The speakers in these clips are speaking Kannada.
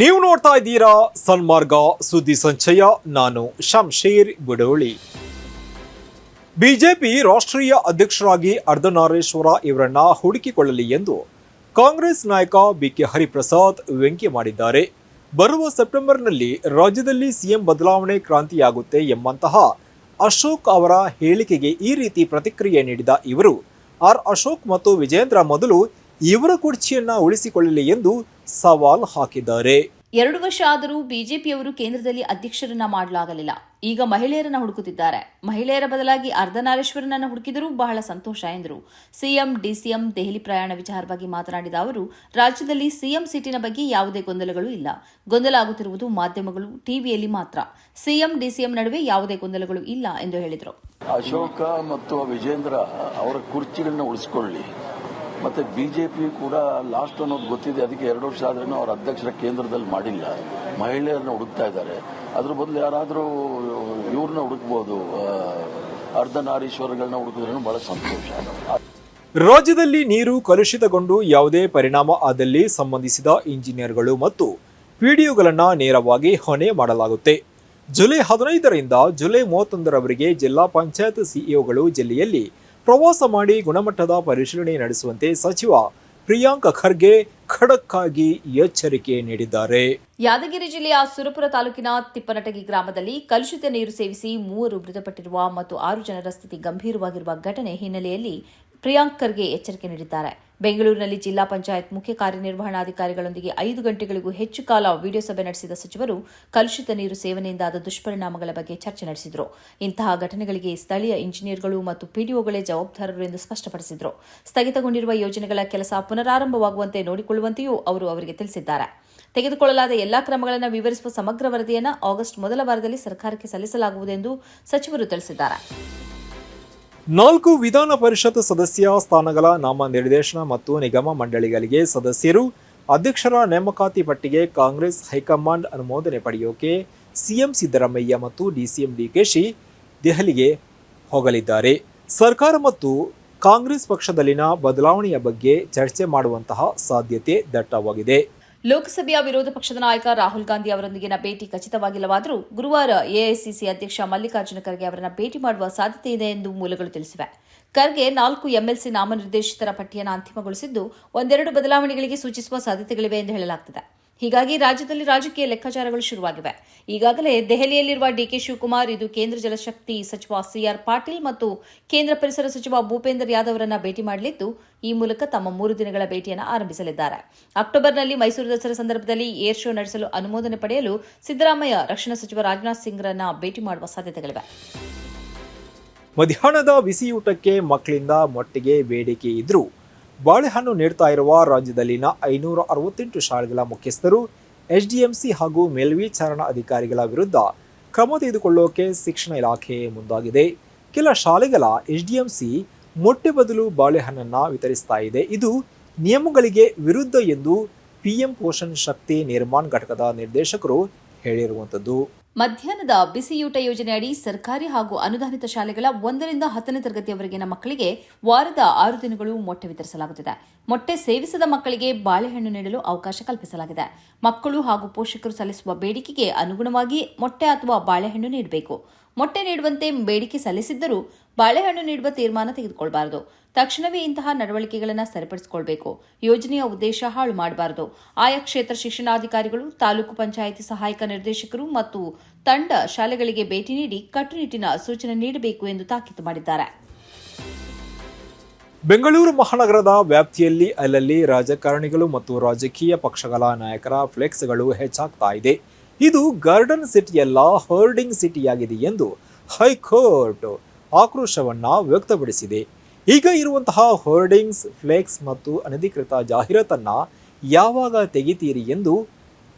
ನೀವು ನೋಡ್ತಾ ಇದ್ದೀರಾ ಸನ್ಮಾರ್ಗ ಸುದ್ದಿ ಸಂಚಯ. ನಾನು ಶಂಶೀರ್ ಬುಡೋಳಿ. ಬಿಜೆಪಿ ರಾಷ್ಟ್ರೀಯ ಅಧ್ಯಕ್ಷರಾಗಿ ಅರ್ಧನಾರೇಶ್ವರ ಇವರನ್ನ ಹುಡುಕಿಕೊಳ್ಳಲಿ ಎಂದು ಕಾಂಗ್ರೆಸ್ ನಾಯಕ ಬಿಕೆ ಹರಿಪ್ರಸಾದ್ ವ್ಯಂಗ್ಯ ಮಾಡಿದ್ದಾರೆ. ಬರುವ ಸೆಪ್ಟೆಂಬರ್ನಲ್ಲಿ ರಾಜ್ಯದಲ್ಲಿ ಸಿಎಂ ಬದಲಾವಣೆ ಕ್ರಾಂತಿಯಾಗುತ್ತೆ ಎಂಬಂತಹ ಅಶೋಕ್ ಅವರ ಹೇಳಿಕೆಗೆ ಈ ರೀತಿ ಪ್ರತಿಕ್ರಿಯೆ ನೀಡಿದ ಇವರು, ಆರ್ ಅಶೋಕ್ ಮತ್ತು ವಿಜೇಂದ್ರ ಮೊದಲು ಇವರ ಕುರ್ಚಿಯನ್ನ ಉಳಿಸಿಕೊಳ್ಳಲಿ ಎಂದು ಸವಾಲ್ ಹಾಕಿದ್ದಾರೆ. ಎರಡು ವರ್ಷ ಆದರೂ ಬಿಜೆಪಿಯವರು ಕೇಂದ್ರದಲ್ಲಿ ಅಧ್ಯಕ್ಷರನ್ನ ಮಾಡಲಾಗಲಿಲ್ಲ. ಈಗ ಮಹಿಳೆಯರನ್ನ ಹುಡುಕುತ್ತಿದ್ದಾರೆ. ಮಹಿಳೆಯರ ಬದಲಾಗಿ ಅರ್ಧನಾರೇಶ್ವರನನ್ನ ಹುಡುಕಿದರೂ ಬಹಳ ಸಂತೋಷ ಎಂದರು. ಸಿಎಂ ಡಿಸಿಎಂ ದೆಹಲಿ ಪ್ರಯಾಣ ವಿಚಾರವಾಗಿ ಮಾತನಾಡಿದ ಅವರು ರಾಜ್ಯದಲ್ಲಿ ಸಿಎಂ ಸೀಟಿನ ಬಗ್ಗೆ ಯಾವುದೇ ಗೊಂದಲಗಳು ಇಲ್ಲ. ಗೊಂದಲ ಆಗುತ್ತಿರುವುದು ಮಾಧ್ಯಮಗಳು ಟಿವಿಯಲ್ಲಿ ಮಾತ್ರ. ಸಿಎಂ ಡಿಸಿಎಂ ನಡುವೆ ಯಾವುದೇ ಗೊಂದಲಗಳು ಇಲ್ಲ ಎಂದು ಹೇಳಿದರು. ಅಶೋಕ ಮತ್ತು ವಿಜೇಂದ್ರ ಅವರ ಕುರ್ಚಿಗಳನ್ನ ಉಳಿಸ್ಕೊಳ್ಳಿ. ಮತ್ತೆ ಬಿಜೆಪಿ ಕೂಡ ಲಾಸ್ಟ್ ಅನ್ನೋದು ಗೊತ್ತಿದೆ. ಅದಕ್ಕೆ ಎರಡು ವರ್ಷ ಆದ್ರೂ ಅವರ ಅಧ್ಯಕ್ಷರ ಕೇಂದ್ರದಲ್ಲಿ ಮಾಡಿಲ್ಲ. ಮಹಿಳೆಯರನ್ನ ಹುಡುಕ್ತಾ ಇದ್ದಾರೆ. ಅದ್ರ ಬದಲು ಯಾರಾದರೂ ಇವ್ರನ್ನ ಹುಡುಕ್ಬೋದು ಅರ್ಧನಾರೀಶ್ವರಗಳನ್ನ ಹುಡುಕಿದ್ರೂ ಬಹಳ ಸಂತೋಷ. ರಾಜ್ಯದಲ್ಲಿ ನೀರು ಕಲುಷಿತಗೊಂಡು ಯಾವುದೇ ಪರಿಣಾಮ ಆದಲ್ಲಿ ಸಂಬಂಧಿಸಿದ ಇಂಜಿನಿಯರ್ಗಳು ಮತ್ತು ಪಿಡಿಒಗಳನ್ನು ನೇರವಾಗಿ ಹೊಣೆ ಮಾಡಲಾಗುತ್ತೆ. ಜುಲೈ ಹದಿನೈದರಿಂದ ಜುಲೈ ಮೂವತ್ತೊಂದರವರೆಗೆ ಜಿಲ್ಲಾ ಪಂಚಾಯತ್ ಸಿಇಒಗಳು ಜಿಲ್ಲೆಯಲ್ಲಿ ಪ್ರವಾಸ ಮಾಡಿ ಗುಣಮಟ್ಟದ ಪರಿಶೀಲನೆ ನಡೆಸುವಂತೆ ಸಚಿವ ಪ್ರಿಯಾಂಕ ಖರ್ಗೆ ಖಡಕ್ ಆಗಿ ಎಚ್ಚರಿಕೆ ನೀಡಿದ್ದಾರೆ. ಯಾದಗಿರಿ ಜಿಲ್ಲೆಯ ಸುರಪುರ ತಾಲೂಕಿನ ತಿಪ್ಪನಟಗಿ ಗ್ರಾಮದಲ್ಲಿ ಕಲುಷಿತ ನೀರು ಸೇವಿಸಿ ಮೂವರು ಮೃತಪಟ್ಟಿರುವ ಮತ್ತು ಆರು ಜನರ ಸ್ಥಿತಿ ಗಂಭೀರವಾಗಿರುವ ಘಟನೆ ಹಿನ್ನೆಲೆಯಲ್ಲಿ ಪ್ರಿಯಾಂಕ್ ಖರ್ಗೆ ಎಚ್ಚರಿಕೆ ನೀಡಿದ್ದಾರೆ. ಬೆಂಗಳೂರಿನಲ್ಲಿ ಜಿಲ್ಲಾ ಪಂಚಾಯತ್ ಮುಖ್ಯ ಕಾರ್ಯನಿರ್ವಹಣಾಧಿಕಾರಿಗಳೊಂದಿಗೆ ಐದು ಗಂಟೆಗಳಿಗೂ ಹೆಚ್ಚು ಕಾಲ ವಿಡಿಯೋ ಸಭೆ ನಡೆಸಿದ ಸಚಿವರು, ಕಲುಷಿತ ನೀರು ಸೇವನೆಯಿಂದಾದ ದುಷ್ಪರಿಣಾಮಗಳ ಬಗ್ಗೆ ಚರ್ಚೆ ನಡೆಸಿದರು. ಇಂತಹ ಘಟನೆಗಳಿಗೆ ಸ್ಥಳೀಯ ಇಂಜಿನಿಯರ್ಗಳು ಮತ್ತು ಪಿಡಿಒಗಳೇ ಜವಾಬ್ದಾರರು ಎಂದು ಸ್ಪಷ್ಟಪಡಿಸಿದರು. ಸ್ಥಗಿತಗೊಂಡಿರುವ ಯೋಜನೆಗಳ ಕೆಲಸ ಪುನರಾರಂಭವಾಗುವಂತೆ ನೋಡಿಕೊಳ್ಳುವಂತೆಯೂ ಅವರು ಅವರಿಗೆ ತಿಳಿಸಿದ್ದಾರೆ. ತೆಗೆದುಕೊಳ್ಳಲಾದ ಎಲ್ಲಾ ಕ್ರಮಗಳನ್ನು ವಿವರಿಸುವ ಸಮಗ್ರ ವರದಿಯನ್ನು ಆಗಸ್ಟ್ ಮೊದಲ ವಾರದಲ್ಲಿ ಸರ್ಕಾರಕ್ಕೆ ಸಲ್ಲಿಸಲಾಗುವುದೆಂದು ಸಚಿವರು ತಿಳಿಸಿದ್ದಾರೆ. ನಾಲ್ಕು ವಿಧಾನ ಪರಿಷತ್ ಸದಸ್ಯ ಸ್ಥಾನಗಳ ನಾಮ ನಿರ್ದೇಶನ ಮತ್ತು ನಿಗಮ ಮಂಡಳಿಗಳಿಗೆ ಸದಸ್ಯರು, ಅಧ್ಯಕ್ಷರ ನೇಮಕಾತಿ ಪಟ್ಟಿಗೆ ಕಾಂಗ್ರೆಸ್ ಹೈಕಮಾಂಡ್ ಅನುಮೋದನೆ ಪಡೆಯೋಕೆ ಸಿಎಂ ಸಿದ್ದರಾಮಯ್ಯ ಮತ್ತು ಡಿಸಿಎಂ ಡಿಕೆಶಿ ದೆಹಲಿಗೆ ಹೋಗಲಿದ್ದಾರೆ. ಸರ್ಕಾರ ಮತ್ತು ಕಾಂಗ್ರೆಸ್ ಪಕ್ಷದಲ್ಲಿನ ಬದಲಾವಣೆಯ ಬಗ್ಗೆ ಚರ್ಚೆ ಮಾಡುವಂತಹ ಸಾಧ್ಯತೆ ದಟ್ಟವಾಗಿದೆ. ಲೋಕಸಭೆಯ ವಿರೋಧ ಪಕ್ಷದ ನಾಯಕ ರಾಹುಲ್ ಗಾಂಧಿ ಅವರೊಂದಿಗಿನ ಭೇಟಿ ಖಚಿತವಾಗಿಲ್ಲವಾದರೂ ಗುರುವಾರ ಎಐಸಿಸಿ ಅಧ್ಯಕ್ಷ ಮಲ್ಲಿಕಾರ್ಜುನ ಖರ್ಗೆ ಅವರನ್ನು ಭೇಟಿ ಮಾಡುವ ಸಾಧ್ಯತೆ ಇದೆ ಎಂದು ಮೂಲಗಳು ತಿಳಿಸಿವೆ. ಖರ್ಗೆ ನಾಲ್ಕು ಎಂಎಲ್ಸಿ ನಾಮನಿರ್ದೇಶಿತರ ಪಟ್ಟಿಯನ್ನು ಅಂತಿಮಗೊಳಿಸಿದ್ದು, ಒಂದೆರಡು ಬದಲಾವಣೆಗಳಿಗೆ ಸೂಚಿಸುವ ಸಾಧ್ಯತೆಗಳಿವೆ ಎಂದು ಹೇಳಲಾಗುತ್ತಿದೆ ಹೀಗಾಗಿ ರಾಜ್ಯದಲ್ಲಿ ರಾಜಕೀಯ ಲೆಕ್ಕಾಚಾರಗಳು ಶುರುವಾಗಿವೆ. ಈಗಾಗಲೇ ದೆಹಲಿಯಲ್ಲಿರುವ ಡಿಕೆ ಶಿವಕುಮಾರ್, ಇದು ಕೇಂದ್ರ ಜಲಶಕ್ತಿ ಸಚಿವ ಸಿಆರ್ ಪಾಟೀಲ್ ಮತ್ತು ಕೇಂದ್ರ ಪರಿಸರ ಸಚಿವ ಭೂಪೇಂದರ್ ಯಾದವ್ ಅವರನ್ನ ಭೇಟಿ ಮಾಡಲಿದ್ದು, ಈ ಮೂಲಕ ತಮ್ಮ ಮೂರು ದಿನಗಳ ಭೇಟಿಯನ್ನು ಆರಂಭಿಸಲಿದ್ದಾರೆ. ಅಕ್ಟೋಬರ್ನಲ್ಲಿ ಮೈಸೂರು ದಸರಾ ಸಂದರ್ಭದಲ್ಲಿ ಏರ್ ಶೋ ನಡೆಸಲು ಅನುಮೋದನೆ ಪಡೆಯಲು ಸಿದ್ದರಾಮಯ್ಯ, ರಕ್ಷಣಾ ಸಚಿವ ರಾಜನಾಥ್ ಸಿಂಗ್ರನ್ನ ಭೇಟಿ ಮಾಡುವ ಸಾಧ್ಯತೆಗಳಿವೆ. ಮಧ್ಯಾಹ್ನದ ಬಿಸಿಯೂಟಕ್ಕೆ ಮಕ್ಕಳಿಂದ ಮೊಟ್ಟೆಗೆ ಬೇಡಿಕೆ ಇದ್ರೂ ಬಾಳೆಹಣ್ಣು ನೀಡ್ತಾ ಇರುವ ರಾಜ್ಯದಲ್ಲಿನ ಐನೂರ ಅರವತ್ತೆಂಟು ಶಾಲೆಗಳ ಮುಖ್ಯಸ್ಥರು, ಎಚ್ಡಿಎಂಸಿ ಹಾಗೂ ಮೇಲ್ವಿಚಾರಣಾ ಅಧಿಕಾರಿಗಳ ವಿರುದ್ಧ ಕ್ರಮ ತೆಗೆದುಕೊಳ್ಳೋಕೆ ಶಿಕ್ಷಣ ಇಲಾಖೆ ಮುಂದಾಗಿದೆ. ಕೆಲ ಶಾಲೆಗಳ ಎಚ್ಡಿಎಂಸಿ ಮೊಟ್ಟೆ ಬದಲು ಬಾಳೆಹಣ್ಣನ್ನು ವಿತರಿಸ್ತಾ ಇದೆ. ಇದು ನಿಯಮಗಳಿಗೆ ವಿರುದ್ಧ ಎಂದು ಪಿಎಂ ಪೋಷಣ್ ಶಕ್ತಿ ನಿರ್ಮಾಣ್ ಘಟಕದ ನಿರ್ದೇಶಕರು ಹೇಳಿರುವಂಥದ್ದು ಮಧ್ಯಾಹ್ನದ ಬಿಸಿಯೂಟ ಯೋಜನೆ ಅಡಿ ಸರ್ಕಾರಿ ಹಾಗೂ ಅನುದಾನಿತ ಶಾಲೆಗಳ ಒಂದರಿಂದ ಹತ್ತನೇ ತರಗತಿಯವರೆಗಿನ ಮಕ್ಕಳಿಗೆ ವಾರದ ಆರು ದಿನಗಳು ಮೊಟ್ಟೆ ವಿತರಿಸಲಾಗುತ್ತಿದೆ. ಮೊಟ್ಟೆ ಸೇವಿಸದ ಮಕ್ಕಳಿಗೆ ಬಾಳೆಹಣ್ಣು ನೀಡಲು ಅವಕಾಶ ಕಲ್ಪಿಸಲಾಗಿದೆ. ಮಕ್ಕಳು ಹಾಗೂ ಪೋಷಕರು ಸಲ್ಲಿಸುವ ಬೇಡಿಕೆಗೆ ಅನುಗುಣವಾಗಿ ಮೊಟ್ಟೆ ಅಥವಾ ಬಾಳೆಹಣ್ಣು ನೀಡಬೇಕು. ಮೊಟ್ಟೆ ನೀಡುವಂತೆ ಬೇಡಿಕೆ ಸಲ್ಲಿಸಿದ್ದರೂ ಬಾಳೆಹಣ್ಣು ನೀಡುವ ತೀರ್ಮಾನ ತೆಗೆದುಕೊಳ್ಳಬಾರದು ತಕ್ಷಣವೇ ಇಂತಹ ನಡವಳಿಕೆಗಳನ್ನು ಸರಿಪಡಿಸಿಕೊಳ್ಬೇಕು. ಯೋಜನೆಯ ಉದ್ದೇಶ ಹಾಳು ಮಾಡಬಾರದು. ಆಯಾ ಕ್ಷೇತ್ರ ಶಿಕ್ಷಣಾಧಿಕಾರಿಗಳು, ತಾಲೂಕು ಪಂಚಾಯಿತಿ ಸಹಾಯಕ ನಿರ್ದೇಶಕರು ಮತ್ತು ತಂಡ ಶಾಲೆಗಳಿಗೆ ಭೇಟಿ ನೀಡಿ ಕಟ್ಟುನಿಟ್ಟಿನ ಸೂಚನೆ ನೀಡಬೇಕು ಎಂದು ತಾಕೀತು ಮಾಡಿದ್ದಾರೆ. ಬೆಂಗಳೂರು ಮಹಾನಗರದ ವ್ಯಾಪ್ತಿಯಲ್ಲಿ ಅಲ್ಲಲ್ಲಿ ರಾಜಕಾರಣಿಗಳು ಮತ್ತು ರಾಜಕೀಯ ಪಕ್ಷಗಳ ನಾಯಕರ ಫ್ಲೆಕ್ಸ್ಗಳು ಹೆಚ್ಚಾಗ್ತಾ ಇದೆ. ಇದು ಗಾರ್ಡನ್ ಸಿಟಿಯಲ್ಲ, ಹರ್ಡಿಂಗ್ ಸಿಟಿಯಾಗಿದೆ ಎಂದು ಹೈಕೋರ್ಟ್ ಆಕ್ರೋಶವನ್ನ ವ್ಯಕ್ತಪಡಿಸಿದೆ. ಈಗ ಇರುವಂತಹ ಹೋರ್ಡಿಂಗ್ಸ್, ಫ್ಲೆಕ್ಸ್ ಮತ್ತು ಅನಧಿಕೃತ ಜಾಹೀರಾತನ್ನ ಯಾವಾಗ ತೆಗಿತೀರಿ ಎಂದು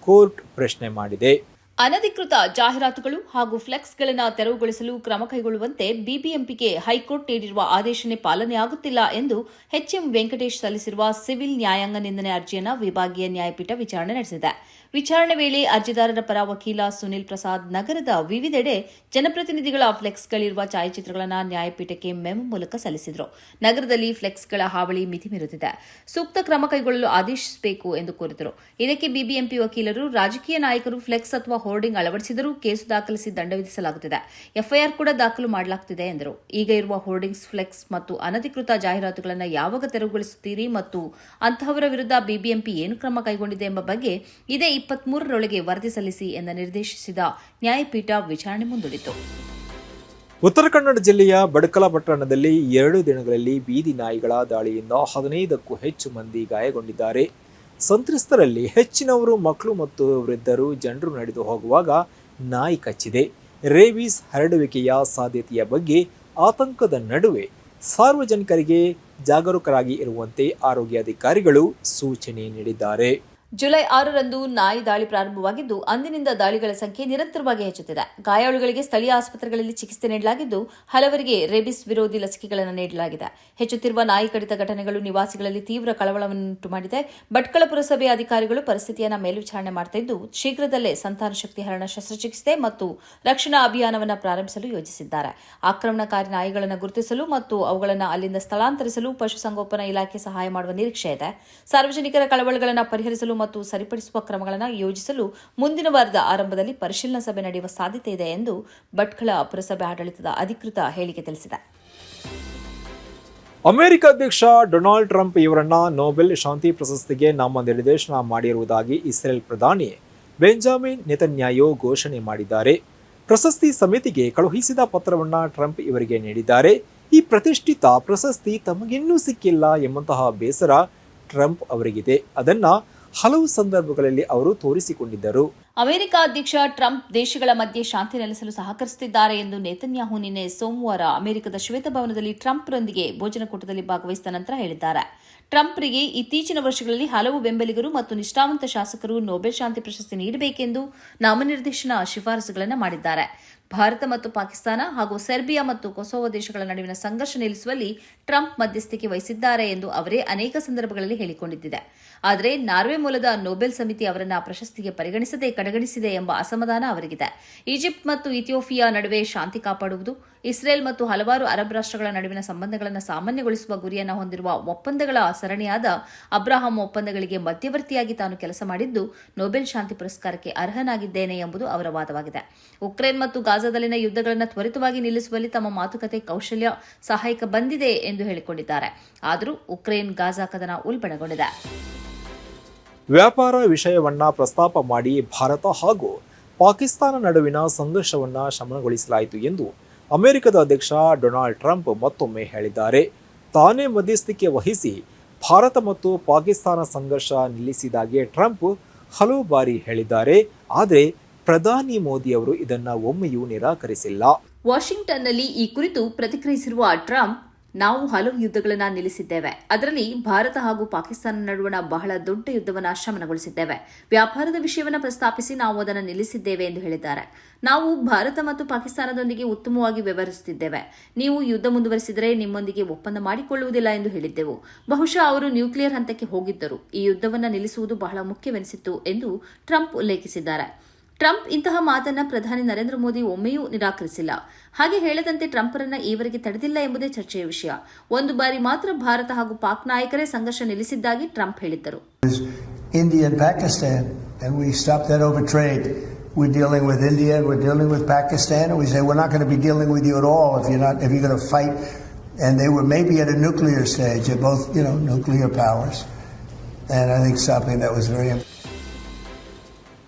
ಕೋರ್ಟ್ ಪ್ರಶ್ನೆ ಮಾಡಿದೆ. ಅನಧಿಕೃತ ಜಾಹೀರಾತುಗಳು ಹಾಗೂ ಫ್ಲೆಕ್ಸ್ಗಳನ್ನು ತೆರವುಗೊಳಿಸಲು ಕ್ರಮ ಕೈಗೊಳ್ಳುವಂತೆ ಬಿಬಿಎಂಪಿಗೆ ಹೈಕೋರ್ಟ್ ನೀಡಿರುವ ಆದೇಶನೇ ಪಾಲನೆಯಾಗುತ್ತಿಲ್ಲ ಎಂದು ಎಚ್ಎಂ ವೆಂಕಟೇಶ್ ಸಲ್ಲಿಸಿರುವ ಸಿವಿಲ್ ನ್ಯಾಯಾಂಗ ನಿಂದನೆ ಅರ್ಜಿಯನ್ನು ವಿಭಾಗೀಯ ನ್ಯಾಯಪೀಠ ವಿಚಾರಣೆ ನಡೆಸಿದೆ. ವಿಚಾರಣೆ ವೇಳೆ ಅರ್ಜಿದಾರರ ಪರ ವಕೀಲ ಸುನಿಲ್ ಪ್ರಸಾದ್ ನಗರದ ವಿವಿಧೆಡೆ ಜನಪ್ರತಿನಿಧಿಗಳ ಫ್ಲೆಕ್ಸ್ಗಳಿರುವ ಛಾಯಾಚಿತ್ರಗಳನ್ನು ನ್ಯಾಯಪೀಠಕ್ಕೆ ಮೆಮೊ ಮೂಲಕ ಸಲ್ಲಿಸಿದರು. ನಗರದಲ್ಲಿ ಫ್ಲೆಕ್ಸ್ಗಳ ಹಾವಳಿ ಮಿತಿ ಮೀರುತ್ತಿದೆ. ಸೂಕ್ತ ಕ್ರಮ ಕೈಗೊಳ್ಳಲು ಆದೇಶಿಸಬೇಕು ಎಂದು ಕೋರಿದರು. ಇದಕ್ಕೆ ಬಿಬಿಎಂಪಿ ವಕೀಲರು, ರಾಜಕೀಯ ನಾಯಕರು, ಫ್ಲೆಕ್ಸ್ ಅಥವಾ ಹೋರ್ಡಿಂಗ್ ಅಳವಡಿಸಿದರೂ ಕೇಸು ದಾಖಲಿಸಿ ದಂಡ ವಿಧಿಸಲಾಗುತ್ತಿದೆ. ಎಫ್ಐಆರ್ ಕೂಡ ದಾಖಲು ಮಾಡಲಾಗುತ್ತಿದೆ ಎಂದರು. ಈಗ ಇರುವ ಹೋರ್ಡಿಂಗ್ಸ್, ಫ್ಲೆಕ್ಸ್ ಮತ್ತು ಅನಧಿಕೃತ ಜಾಹೀರಾತುಗಳನ್ನು ಯಾವಾಗ ತೆರವುಗೊಳಿಸುತ್ತೀರಿ ಮತ್ತು ಅಂತಹವರ ವಿರುದ್ಧ ಬಿಬಿಎಂಪಿ ಏನು ಕ್ರಮ ಕೈಗೊಂಡಿದೆ ಎಂಬ ಬಗ್ಗೆ ಇದೇ ಇಪ್ಪತ್ಮೂರರೊಳಗೆ ವರದಿ ಸಲ್ಲಿಸಿ ಎಂದು ನಿರ್ದೇಶಿಸಿದ ನ್ಯಾಯಪೀಠ ವಿಚಾರಣೆ ಮುಂದೂಡಿತು. ಉತ್ತರ ಕನ್ನಡ ಜಿಲ್ಲೆಯ ಬಡಕಲ ಪಟ್ಟಣದಲ್ಲಿ ಎರಡು ದಿನಗಳಲ್ಲಿ ಬೀದಿ ನಾಯಿಗಳ ದಾಳಿಯಿಂದ ಹದಿನೈದಕ್ಕೂ ಹೆಚ್ಚು ಮಂದಿ ಗಾಯಗೊಂಡಿದ್ದಾರೆ. ಸಂತ್ರಸ್ತರಲ್ಲಿ ಹೆಚ್ಚಿನವರು ಮಕ್ಕಳು ಮತ್ತು ವೃದ್ಧರು ಜನರು ನಡೆದು ಹೋಗುವಾಗ ನಾಯಿ ಕಚ್ಚಿದೆ. ರೇಬೀಸ್ ಹರಡುವಿಕೆಯ ಸಾಧ್ಯತೆಯ ಬಗ್ಗೆ ಆತಂಕದ ನಡುವೆ ಸಾರ್ವಜನಿಕರಿಗೆ ಜಾಗರೂಕರಾಗಿ ಇರುವಂತೆ ಆರೋಗ್ಯಾಧಿಕಾರಿಗಳು ಸೂಚನೆ ನೀಡಿದ್ದಾರೆ. ಜುಲೈ ಆರರಂದು ನಾಯಿ ದಾಳಿ ಪ್ರಾರಂಭವಾಗಿದ್ದು, ಅಂದಿನಿಂದ ದಾಳಿಗಳ ಸಂಖ್ಯೆ ನಿರಂತರವಾಗಿ ಹೆಚ್ಚುತ್ತಿದೆ. ಗಾಯಾಳುಗಳಿಗೆ ಸ್ಥಳೀಯ ಆಸ್ಪತ್ರೆಗಳಲ್ಲಿ ಚಿಕಿತ್ಸೆ ನೀಡಲಾಗಿದ್ದು, ಹಲವರಿಗೆ ರೇಬಿಸ್ ವಿರೋಧಿ ಲಸಿಕೆಗಳನ್ನು ನೀಡಲಾಗಿದೆ. ಹೆಚ್ಚುತ್ತಿರುವ ನಾಯಿ ಕಡಿತ ಘಟನೆಗಳು ನಿವಾಸಿಗಳಲ್ಲಿ ತೀವ್ರ ಕಳವಳವನ್ನುಂಟು ಮಾಡಿದೆ. ಭಟ್ಕಳ ಪುರಸಭೆ ಅಧಿಕಾರಿಗಳು ಪರಿಸ್ಥಿತಿಯನ್ನು ಮೇಲ್ವಿಚಾರಣೆ ಮಾಡುತ್ತಿದ್ದು ಶೀಘ್ರದಲ್ಲೇ ಸಂತಾನ ಶಕ್ತಿ ಹರಣ ಶಸ್ತ್ರಚಿಕಿತ್ಸೆ ಮತ್ತು ರಕ್ಷಣಾ ಅಭಿಯಾನವನ್ನು ಪ್ರಾರಂಭಿಸಲು ಯೋಜಿಸಿದ್ದಾರೆ. ಆಕ್ರಮಣಕಾರಿ ನಾಯಿಗಳನ್ನು ಗುರುತಿಸಲು ಮತ್ತು ಅವುಗಳನ್ನು ಅಲ್ಲಿಂದ ಸ್ಥಳಾಂತರಿಸಲು ಪಶುಸಂಗೋಪನಾ ಇಲಾಖೆ ಸಹಾಯ ಮಾಡುವ ನಿರೀಕ್ಷೆ ಇದೆ. ಸಾರ್ವಜನಿಕರ ಕಳವಳಗಳನ್ನು ಪರಿಹರಿಸಲು ಮತ್ತು ಸರಿಪಡಿಸುವ ಕ್ರಮಗಳನ್ನು ಯೋಜಿಸಲು ಮುಂದಿನ ವಾರದ ಆರಂಭದಲ್ಲಿ ಪರಿಶೀಲನಾ ಸಭೆ ನಡೆಯುವ ಸಾಧ್ಯತೆ ಇದೆ ಎಂದು ಭಟ್ಕಳ ಪುರಸಭೆ ಆಡಳಿತದ ಅಧಿಕೃತ ಹೇಳಿಕೆ ತಿಳಿಸಿದೆ. ಅಮೆರಿಕ ಅಧ್ಯಕ್ಷ ಡೊನಾಲ್ಡ್ ಟ್ರಂಪ್ ಇವರನ್ನ ನೊಬೆಲ್ ಶಾಂತಿ ಪ್ರಶಸ್ತಿಗೆ ನಾಮನಿರ್ದೇಶನ ಮಾಡಿರುವುದಾಗಿ ಇಸ್ರೇಲ್ ಪ್ರಧಾನಿ ಬೆಂಜಾಮಿನ್ ನೆತನ್ಯಾಯೋ ಘೋಷಣೆ ಮಾಡಿದ್ದಾರೆ. ಪ್ರಶಸ್ತಿ ಸಮಿತಿಗೆ ಕಳುಹಿಸಿದ ಪತ್ರವನ್ನ ಟ್ರಂಪ್ ಇವರಿಗೆ ನೀಡಿದ್ದಾರೆ. ಈ ಪ್ರತಿಷ್ಠಿತ ಪ್ರಶಸ್ತಿ ತಮಗಿನ್ನೂ ಸಿಕ್ಕಿಲ್ಲ ಎಂಬಂತಹ ಬೇಸರ ಟ್ರಂಪ್ ಅವರಿಗಿದೆ. ಅದನ್ನ ಹಲವು ಸಂದರ್ಭಗಳಲ್ಲಿ ಅವರು ತೋರಿಸಿಕೊಂಡಿದ್ದರು. ಅಮೆರಿಕ ಅಧ್ಯಕ್ಷ ಟ್ರಂಪ್ ದೇಶಗಳ ಮಧ್ಯೆ ಶಾಂತಿ ನೆಲೆಸಲು ಸಹಕರಿಸುತ್ತಿದ್ದಾರೆ ಎಂದು ನೇತನ್ಯಾಹು ನಿನ್ನೆ ಸೋಮವಾರ ಅಮೆರಿಕದ ಶ್ವೇತಭವನದಲ್ಲಿ ಟ್ರಂಪ್ರೊಂದಿಗೆ ಭೋಜನಕೂಟದಲ್ಲಿ ಭಾಗವಹಿಸಿದ ನಂತರ ಹೇಳಿದ್ದಾರೆ. ಟ್ರಂಪ್ರಿಗೆ ಇತ್ತೀಚಿನ ವರ್ಷಗಳಲ್ಲಿ ಹಲವು ಬೆಂಬಲಿಗರು ಮತ್ತು ನಿಷ್ಠಾವಂತ ಶಾಸಕರು ನೊಬೆಲ್ ಶಾಂತಿ ಪ್ರಶಸ್ತಿ ನೀಡಬೇಕೆಂದು ನಾಮನಿರ್ದೇಶನ ಶಿಫಾರಸುಗಳನ್ನು ಮಾಡಿದ್ದಾರೆ. ಭಾರತ ಮತ್ತು ಪಾಕಿಸ್ತಾನ ಹಾಗೂ ಸೆರ್ಬಿಯಾ ಮತ್ತು ಕೊಸೋವೋ ದೇಶಗಳ ನಡುವಿನ ಸಂಘರ್ಷ ನಿಲ್ಲಿಸುವಲ್ಲಿ ಟ್ರಂಪ್ ಮಧ್ಯಸ್ಥಿಕೆ ವಹಿಸಿದ್ದಾರೆ ಎಂದು ಅವರೇ ಅನೇಕ ಸಂದರ್ಭಗಳಲ್ಲಿ ಹೇಳಿಕೊಂಡಿದ್ದಿದೆ. ಆದರೆ ನಾರ್ವೆ ಮೂಲದ ನೊಬೆಲ್ ಸಮಿತಿ ಅವರನ್ನು ಪ್ರಶಸ್ತಿಗೆ ಪರಿಗಣಿಸದೆ ಕಡೆಗಣಿಸಿದೆ ಎಂಬ ಅಸಮಾಧಾನ ಅವರಿಗಿದೆ. ಈಜಿಪ್ಟ್ ಮತ್ತು ಇಥಿಯೋಪಿಯಾ ನಡುವೆ ಶಾಂತಿ ಕಾಪಾಡುವುದು, ಇಸ್ರೇಲ್ ಮತ್ತು ಹಲವಾರು ಅರಬ್ ರಾಷ್ಟ್ರಗಳ ನಡುವಿನ ಸಂಬಂಧಗಳನ್ನು ಸಾಮಾನ್ಯಗೊಳಿಸುವ ಗುರಿಯನ್ನು ಹೊಂದಿರುವ ಒಪ್ಪಂದಗಳ ಸರಣಿಯಾದ ಅಬ್ರಾಹಂ ಒಪ್ಪಂದಗಳಿಗೆ ಮಧ್ಯವರ್ತಿಯಾಗಿ ತಾನು ಕೆಲಸ ಮಾಡಿದ್ದು, ನೊಬೆಲ್ ಶಾಂತಿ ಪುರಸ್ಕಾರಕ್ಕೆ ಅರ್ಹನಾಗಿದ್ದೇನೆ ಎಂಬುದು ಅವರ ವಾದವಾಗಿದೆ. ಉಕ್ರೇನ್ ಮತ್ತು ಗಾಜಾದಲ್ಲಿನ ಯುದ್ಧಗಳನ್ನು ತ್ವರಿತವಾಗಿ ನಿಲ್ಲಿಸುವಲ್ಲಿ ತಮ್ಮ ಮಾತುಕತೆ ಕೌಶಲ್ಯ ಸಹಾಯಕ ಬಂದಿದೆ ಎಂದು ಹೇಳಿಕೊಂಡಿದ್ದಾರೆ. ಆದರೂ ಉಕ್ರೇನ್ ಗಾಜಾ ಕದನ ಉಲ್ಬಣಗೊಂಡಿದೆ. ವ್ಯಾಪಾರ ವಿಷಯವನ್ನ ಪ್ರಸ್ತಾಪ ಮಾಡಿ ಭಾರತ ಹಾಗೂ ಪಾಕಿಸ್ತಾನ ನಡುವಿನ ಸಂಘರ್ಷವನ್ನ ಶಮನಗೊಳಿಸಲಾಯಿತು ಎಂದು ಅಮೆರಿಕದ ಅಧ್ಯಕ್ಷ ಡೊನಾಲ್ಡ್ ಟ್ರಂಪ್ ಮತ್ತೊಮ್ಮೆ ಹೇಳಿದ್ದಾರೆ. ತಾನೇ ಮಧ್ಯಸ್ಥಿಕೆ ವಹಿಸಿ ಭಾರತ ಮತ್ತು ಪಾಕಿಸ್ತಾನ ಸಂಘರ್ಷ ನಿಲ್ಲಿಸಿದಾಗೆ ಟ್ರಂಪ್ ಹಲವು ಬಾರಿ ಹೇಳಿದ್ದಾರೆ. ಆದರೆ ಪ್ರಧಾನಿ ಮೋದಿ ಅವರು ಇದನ್ನ ಒಮ್ಮೆಯೂ ನಿರಾಕರಿಸಿಲ್ಲ. ವಾಷಿಂಗ್ಟನ್ನಲ್ಲಿ ಈ ಕುರಿತು ಪ್ರತಿಕ್ರಿಯಿಸಿರುವ ಟ್ರಂಪ್, ನಾವು ಹಲವು ಯುದ್ಧಗಳನ್ನು ನಿಲ್ಲಿಸಿದ್ದೇವೆ. ಅದರಲ್ಲಿ ಭಾರತ ಹಾಗೂ ಪಾಕಿಸ್ತಾನ ನಡುವಣ ಬಹಳ ದೊಡ್ಡ ಯುದ್ಧವನ್ನು ಶಮನಗೊಳಿಸಿದ್ದೇವೆ. ವ್ಯಾಪಾರದ ವಿಷಯವನ್ನು ಪ್ರಸ್ತಾಪಿಸಿ ನಾವು ಅದನ್ನು ನಿಲ್ಲಿಸಿದ್ದೇವೆ ಎಂದು ಹೇಳಿದ್ದಾರೆ. ನಾವು ಭಾರತ ಮತ್ತು ಪಾಕಿಸ್ತಾನದೊಂದಿಗೆ ಉತ್ತಮವಾಗಿ ವ್ಯವಹರಿಸುತ್ತಿದ್ದೇವೆ. ನೀವು ಯುದ್ಧ ಮುಂದುವರಿಸಿದರೆ ನಿಮ್ಮೊಂದಿಗೆ ಒಪ್ಪಂದ ಮಾಡಿಕೊಳ್ಳುವುದಿಲ್ಲ ಎಂದು ಹೇಳಿದ್ದೆವು. ಬಹುಶಃ ಅವರು ನ್ಯೂಕ್ಲಿಯರ್ ಹಂತಕ್ಕೆ ಹೋಗಿದ್ದರು. ಈ ಯುದ್ಧವನ್ನು ನಿಲ್ಲಿಸುವುದು ಬಹಳ ಮುಖ್ಯವೆನಿಸಿತ್ತು ಎಂದು ಟ್ರಂಪ್ ಉಲ್ಲೇಖಿಸಿದ್ದಾರೆ. ಟ್ರಂಪ್ ಇಂತಹ ಮಾತನ್ನ ಪ್ರಧಾನಿ ನರೇಂದ್ರ ಮೋದಿ ಒಮ್ಮೆಯೂ ನಿರಾಕರಿಸಿಲ್ಲ ಹಾಗೆ ಹೇಳದಂತೆ ಟ್ರಂಪ್ರನ್ನ ಈವರೆಗೆ ತಡೆದಿಲ್ಲ ಎಂಬುದೇ ಚರ್ಚೆಯ ವಿಷಯ ಒಂದು ಬಾರಿ ಮಾತ್ರ ಭಾರತ ಹಾಗೂ ಪಾಕ್ ನಾಯಕರೇ ಸಂಘರ್ಷ ನಿಲ್ಲಿಸಿದ್ದಾಗಿ ಟ್ರಂಪ್ ಹೇಳಿದ್ದರು. We're dealing with India, we're dealing with Pakistan, and we say we're not going to be dealing with you at all if you're not if you're going to fight. And they were maybe at a nuclear stage. They're both, you know, nuclear powers, and I think stopping that was very. important.